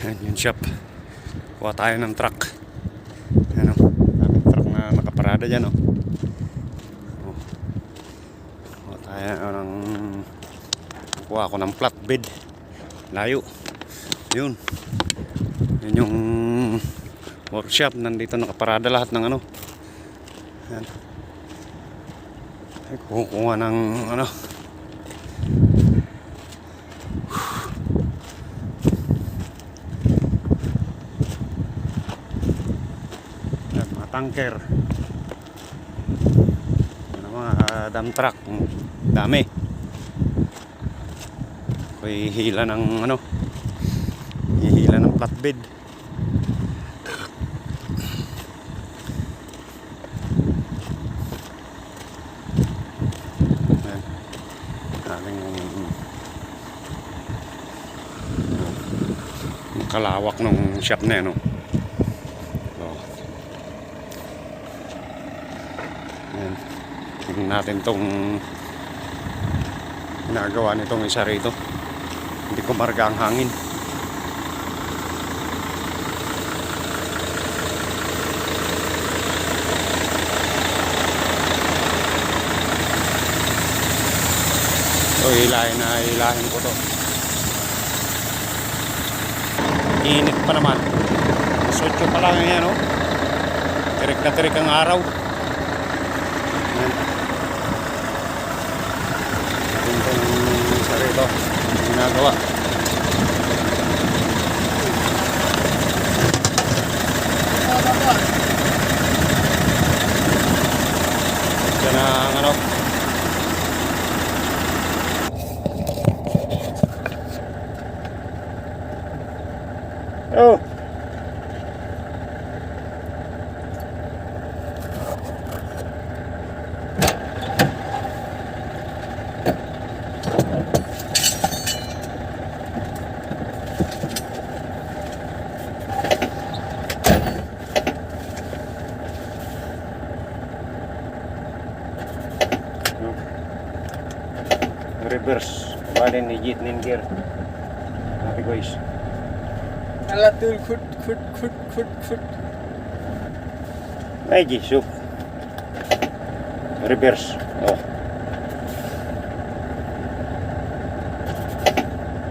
Ayan yung shop. Kuha tayo ng truck. Ano? Daming truck na nakaparada dyan, oh. oh. Kuha tayo ng... Kuha ako ng flatbed. Layo. Yun. Yun yung workshop. Nandito nakaparada lahat ng ano. Ayan. Ay, kukuha ng ano. Ayan, mga tanker. Ano, mga dump truck. Dami. Ako'y hila ng ano. Hihila ng flatbed. Yung kalawak ng shop na yan, no? So, ayan. Tingnan natin tong ginagawa nitong isa rito. Hindi ko marga ang hangin. So, hilahin na hilahin ko to. Init pa naman. Sotyo pa lang yan, oh. Tirik na tirik ang araw. Yan. Natin itong isa rito. Ginagawa. Yan reverse. Bali ni ninger. ningir. Sabi ko is. Kut kut kut kut kut. Medyo soup. Reverse. Oh.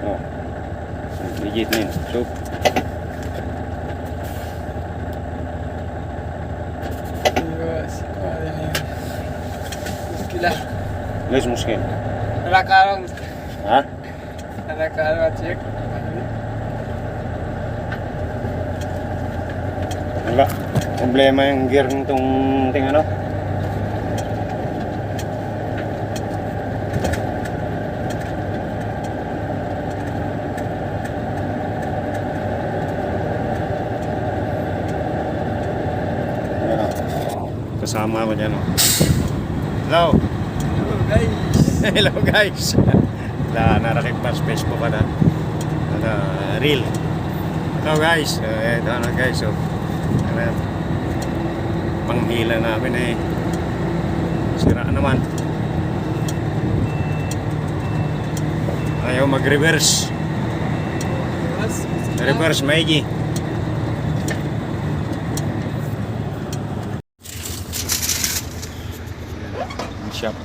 Oh. Ligit nin. Soup. Lees مشكلة؟ Karang. Ha? Ada karang cek. Wala. Problema yung gear nitong ting ano. Kasama ko dyan. Hello. Oh guys. Hello guys. Na narakit pa sa Facebook na. Ano, reel. Hello guys. Uh, ito ano guys. So, ano, panghila namin eh. Sira naman. Ayaw mag-reverse. Reverse maigi. Shop.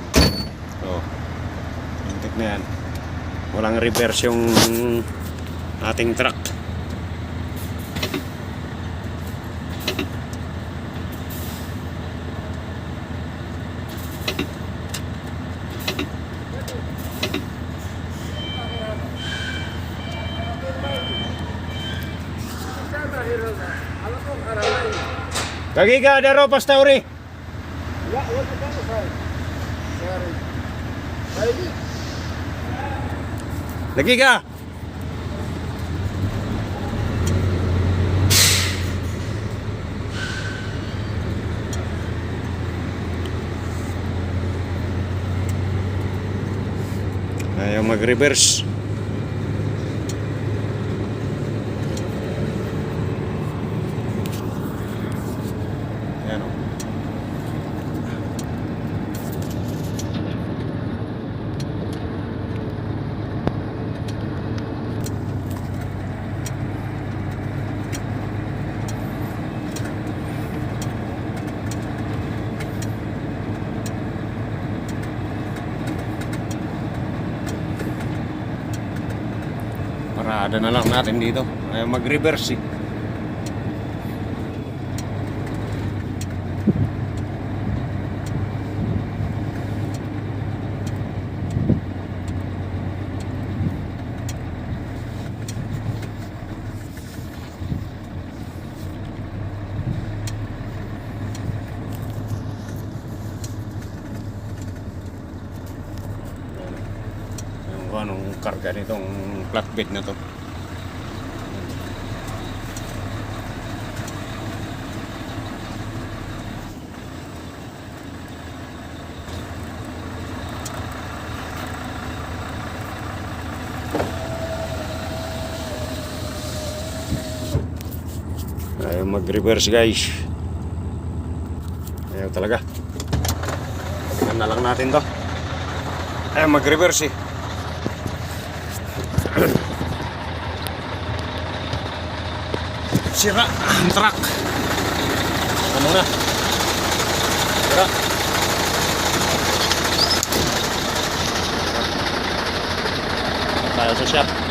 Hintik na yan. Walang reverse yung ating truck. Lagi ka, Daro Pastauri. Ya, what the hell, sorry. Sorry. Lagi ka. Ayaw mag-reverse. Yan o. Parada na lang natin dito. Ayaw mag-reverse eh. Kung anong karga nitong flatbed na to. Ayaw mag-reverse guys. Ayaw talaga. Tingnan na lang natin to. Ayaw mag-reverse eh. Sira ang truck. Ano na? Sira. Tayo sa shop.